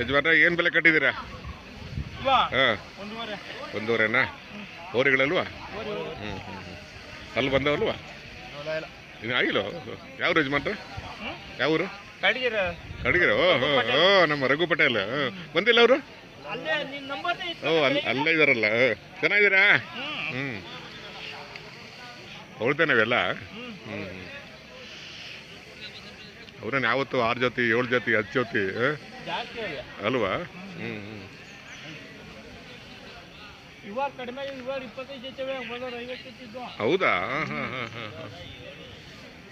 ಯಜಮಾನ ಏನು ಬೆಲೆ ಕಟ್ಟಿದ್ದೀರಾ? ಹಾಂ. ಒಂದೂವರೆ. ಒಂದೂವರೆನಾ? ಓರಿಗಳಲ್ವಾ ಹ್ಞೂ ಹ್ಞೂ ಹ್ಞೂ ಅಲ್ಲಿ ಬಂದವಲ್ವಾ? ಇನ್ನು ಆಗಿಲ್ಲ? ಯಾವ ಯಜಮಾನ್ರ? ಯಾವ ಕಡಿಗೆರ ಓ ಹೋ ಓ ನಮ್ಮ ರಘು ಪಟೇಲ್. ಬಂದಿಲ್ಲ ಅವರು? ಓ ಅಲ್ಲಿ ಅಲ್ಲೇ ಇದಾರಲ್ಲ. ಹ್ಞೂ. ಚೆನ್ನಾಗಿದ್ದೀರಾ? ಹ್ಞೂ ಹೊಳ್ತೇನೆ ನಾವೆಲ್ಲ? ಹ್ಞೂ ಅವ್ರೇನು ಯಾವತ್ತು ಆರು ಜೊತೆ ಏಳು ಜೊತೆ ಹತ್ತು ಜೊತೆ ಅಲ್ವಾ? ಹ್ಞೂ ಹ್ಞೂ ಇವಾಗ ಕಡಿಮೆ ಇವಾಗ ಇಪ್ಪತ್ತೈದು ಜೊತೆ ಐವತ್ತು ಹೌದಾ? ಹಾಂ ಹಾಂ ಹಾಂ ಹಾಂ.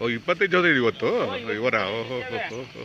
ಓ ಇಪ್ಪತ್ತೈದು ಜೊತೆ ಇದೆ ಇವತ್ತು? ಇವರ? ಓಹೋ ಹೋ ಹೋ ಹೋ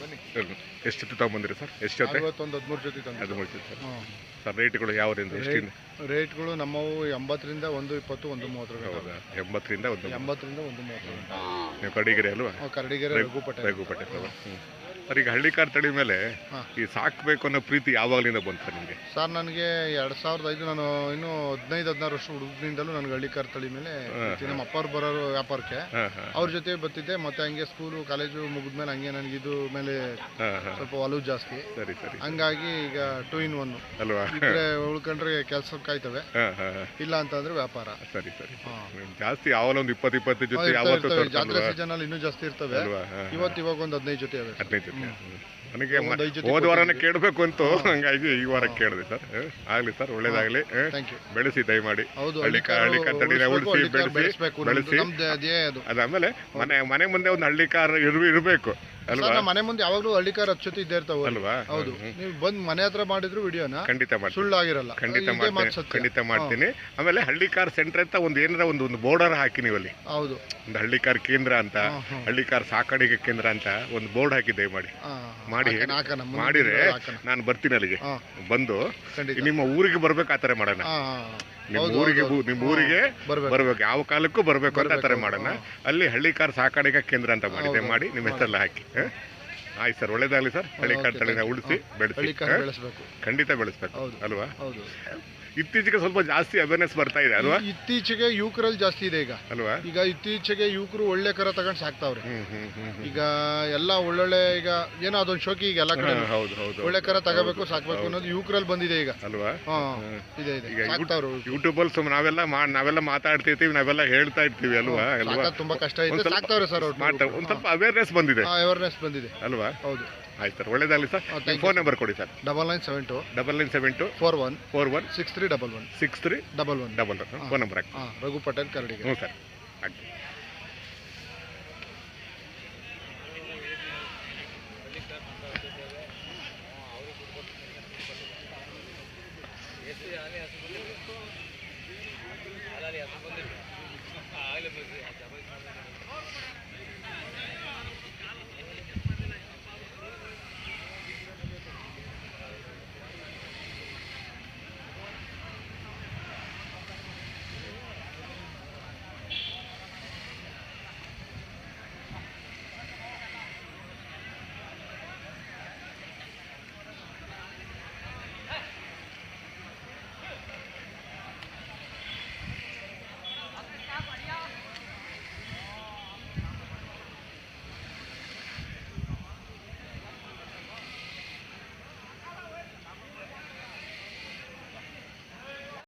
ಬನ್ನಿ. ಎಷ್ಟು ಜೊತೆ ತಗೊಂಬಂದಿರಿ ಸರ್? ಎಷ್ಟು ಜೊತೆ? ಐವತ್ತೊಂದು ಹದಿಮೂರು ಜೊತೆ ತಂದು ಅದು ಜೊತೆ. ಸರ್ ರೇಟ್ಗಳು ಯಾವ ಎಷ್ಟಿಂದ? ರೇಟ್ಗಳು ನಮ್ಮವು ಎಂಬತ್ತರಿಂದ ಒಂದು ಇಪ್ಪತ್ತು ಒಂದು ಮೂವತ್ತು ಹೌದಾ? ಎಂಬತ್ತರಿಂದ ಒಂದು ಎಂಬತ್ತರಿಂದ ಒಂದು ಮೂವತ್ತು ನೀವು ಕಡಿಗೆರೆ ಅಲ್ವಾ? ಕರಡಿಗೆರೆ ರಘುಪಟ್ಟೆ ರಘುಪಟ್ಟೆ ಹ್ಞೂ ಸರ್ ಈಗ ಹಳ್ಳಿಕಾರ್ ತಳಿ ಮೇಲೆ. ಈ ಸಾಕ್ಬೇಕು ಅನ್ನೋ ಪ್ರೀತಿ ಯಾವಾಗಲಿಂದ ಬಂತು ಸರ್ ನಿಮಗೆ? ಸರ್ ನನಗೆ ಎರಡು ಸಾವಿರದ ಐದು ನಾನು ಇನ್ನು ಹದಿನೈದು ಹದಿನಾರು ವರ್ಷ ಹುಡುಗನಿಂದಲೂ ನನಗೆ ಹಳ್ಳಿಕಾರ್ ತಳಿ ಮೇಲೆ. ನಮ್ಮ ಅಪ್ಪವ್ರು ಬರೋರು ವ್ಯಾಪಾರಕ್ಕೆ. ಅವ್ರ ಜೊತೆ ಬರ್ತಿದ್ದೆ ಮತ್ತೆ ಹಂಗೆ ಸ್ಕೂಲು ಕಾಲೇಜು ಮುಗಿದ್ಮೇಲೆ ಹಂಗೆ ನನಗೆ ಇದು ಮೇಲೆ ಸ್ವಲ್ಪ ಒಲವು ಜಾಸ್ತಿ. ಸರಿ ಸರಿ ಹಂಗಾಗಿ ಈಗ ಟೂ ಇನ್ ಒನ್ ಅಲ್ವಾ? ಇದ್ರೆ ಉಳ್ಕೊಂಡ್ರೆ ಕೆಲಸ ಕಾಯ್ತವೆ. ಇಲ್ಲ ಅಂತಂದ್ರೆ ವ್ಯಾಪಾರ. ಸರಿ ಸರಿ. ಜಾಸ್ತಿ ಯಾವಾಗ ಒಂದು ಇಪ್ಪತ್ತು ಇಪ್ಪತ್ತು ಜೊತೆ ಯಾವತ್ತು. ಜಾತ್ರೆ ಸೀಸನ್ ಅಲ್ಲಿ ಇನ್ನೂ ಜಾಸ್ತಿ ಇರ್ತವೆ. ಇವತ್ತು ಇವಾಗ ಒಂದು ಹದಿನೈದು ಜೊತೆ ಇವೆ ಹದಿನೈದು. ನನಗೆ ಹೋದ ವಾರನೇ ಕೇಳಬೇಕು ಅಂತ ಹಂಗಾಗಿ ಈ ವಾರ ಕೇಳಿದೆ ಸರ್. ಆಗ್ಲಿ ಸರ್ ಒಳ್ಳೇದಾಗ್ಲಿ. ಬೆಳೆಸಿ ದಯಮಾಡಿ. ಹಳ್ಳಿ ಹಳ್ಳಿ ಉಳಿಸ್ಬೇಕು, ಉಳಿಸಿ ಬೆಳೆಸಿ ಬೆಳೆಸಿ. ಅದಾದ್ಮೇಲೆ ಮನೆ ಮನೆ ಮುಂದೆ ಒಂದು ಹಳ್ಳಿ ಕಾರ್ ಇರ್ ಇರಬೇಕು. ಅಲ್ವಾ? ನಮ್ಮ ಮನೆ ಮುಂದೆ ಯಾವಾಗಲೂ ಹಳ್ಳಿ ಕಾರ್ ಹಚ್ಚುತ್ತಿ ಇದ್ದೇ ಇರ್ತಾವ ಅಲ್ವಾ? ಹೌದು. ನೀವು ಬಂದ್ ಮನೆ ಹತ್ರ ಮಾಡಿದ್ರು ವಿಡಿಯೋನ ಖಂಡಿತ ಸುಳ್ಳಾಗಿರಲ್ಲ. ಖಂಡಿತ ಮಾಡ್ತೀನಿ. ಖಂಡಿತ ಮಾಡ್ತೀನಿ. ಆಮೇಲೆ ಹಳ್ಳಿ ಕಾರ್ ಸೆಂಟರ್ ಅಂತ ಒಂದು ಏನಾರ ಒಂದು ಒಂದು ಬೋರ್ಡರ್ ಹಾಕಿ ನೀವು ಅಲ್ಲಿ ಹೌದು. ಒಂದು ಹಳ್ಳಿ ಕಾರ್ ಕೇಂದ್ರ ಅಂತ. ಹಳ್ಳಿ ಕಾರ್ ಸಾಕಾಣಿಕೆ ಕೇಂದ್ರ ಅಂತ ಒಂದು ಬೋರ್ಡ್ ಹಾಕಿ ಮಾಡಿ. ಮಾಡಿ ಮಾಡಿದ್ರೆ ನಾನು ಬರ್ತೀನಿ ಅಲ್ಲಿಗೆ. ಬಂದು ನಿಮ್ಮ ಊರಿಗೆ ಬರ್ಬೇಕು ಆ ಥರ ಮಾಡೋಣ. ನಿಮ್ಮ ಊರಿಗೆ. ನಿಮ್ಮ ಊರಿಗೆ ಬರ್ಬೇಕು. ಯಾವ ಕಾಲಕ್ಕೂ ಬರ್ಬೇಕು ಅಂತ ತರ ಥರ ಮಾಡೋಣ. ಅಲ್ಲಿ ಹಳ್ಳಿ ಕಾರ್ ಸಾಕಾಣಿಕೆ ಕೇಂದ್ರ ಅಂತ ಮಾಡಿ ಮಾಡಿ ನಿಮ್ಮ ಹೆಸರೆಲ್ಲ ಹಾಕಿ? ಆಯ್ತು ಸರ್ ಒಳ್ಳೇದಾಗಲಿ ಸರ್. ಹಳ್ಳಿ ಕಾರ್ ತಳಿನ. ಉಳಿಸಿ ಬೆಳೆಸಿ. ಖಂಡಿತ ಬೆಳೆಸ್ಬೇಕು. ಅಲ್ವಾ? ಇತ್ತೀಚೆಗೆ ಸ್ವಲ್ಪ ಜಾಸ್ತಿ ಅವೇರ್ನೆಸ್ ಬರ್ತಾ ಇದೆ ಅಲ್ವಾ? ಇತ್ತೀಚೆಗೆ ಯುವಕರಲ್ಲಿ ಜಾಸ್ತಿ ಇದೆ ಈಗ. ಅಲ್ವಾ? ಈಗ ಇತ್ತೀಚೆಗೆ ಯುವಕರು ಒಳ್ಳೆ ಕರ ತಗೊಂಡ್ ಸಾಕ್ತಾವ್ರೆ. ಈಗ ಎಲ್ಲ ಒಳ್ಳೊಳ್ಳೆ ಈಗ ಏನೋ ಅದೊಂದು ಶೋಕಿ ಈಗ ಎಲ್ಲ ಕಡೆ ಹೌದು ಹೌದು ಒಳ್ಳೆ ಕರ ತಗೋಬೇಕು ಸಾಕ್ಬೇಕು ಅನ್ನೋದು ಯುವಕರಲ್ಲಿ ಬಂದಿದೆ ಈಗ. ಅಲ್ವಾ? ಹಾ ಇದೆ ಇದೆ. ಈಗ ಸಾಕ್ತಾವ್ರು. ಯೂಟ್ಯೂಬ್ ಅಲ್ಲಿ ಸುಮ್ಮನೆ ನಾವೆಲ್ಲ ಮಾ- ನಾವೆಲ್ಲ ಮಾತಾಡ್ತಿರ್ತೀವಿ ನಾವೆಲ್ಲ ಹೇಳ್ತಾ ಇರ್ತೀವಿ ಅಲ್ವಾ? ಅಲ್ವಾ? ಸಾಕೋದ್ ತುಂಬಾ ಕಷ್ಟ ಇದೆ. ಸಾಕ್ತಾವ್ರೆ ಸರ್ ಮಾಡ್ತಾ ಒಂದ್ ಸ್ವಲ್ಪ ಅವೇರ್ನೆಸ್ ಬಂದಿದೆ. ಅವೇರ್ನೆಸ್ ಬಂದಿದೆ. ಅಲ್ವಾ? ಹೌದು. ಆಯ್ತು ಸರ್ ಒಳ್ಳೇದಾಗಲಿ ಸರ್. ಫೋನ್ ನಂಬರ್ ಕೊಡಿ sir. Double nine seven two double nine seven two four one four one six three double one six three double one double one phone number ಹಾಕಿ ಹಾಂ ರಘು ಪಟೇಲ್ ಕರಡಿಗೆ. ಹ್ಞೂ sir. ಹಾಕಿ ಆಗಲೇ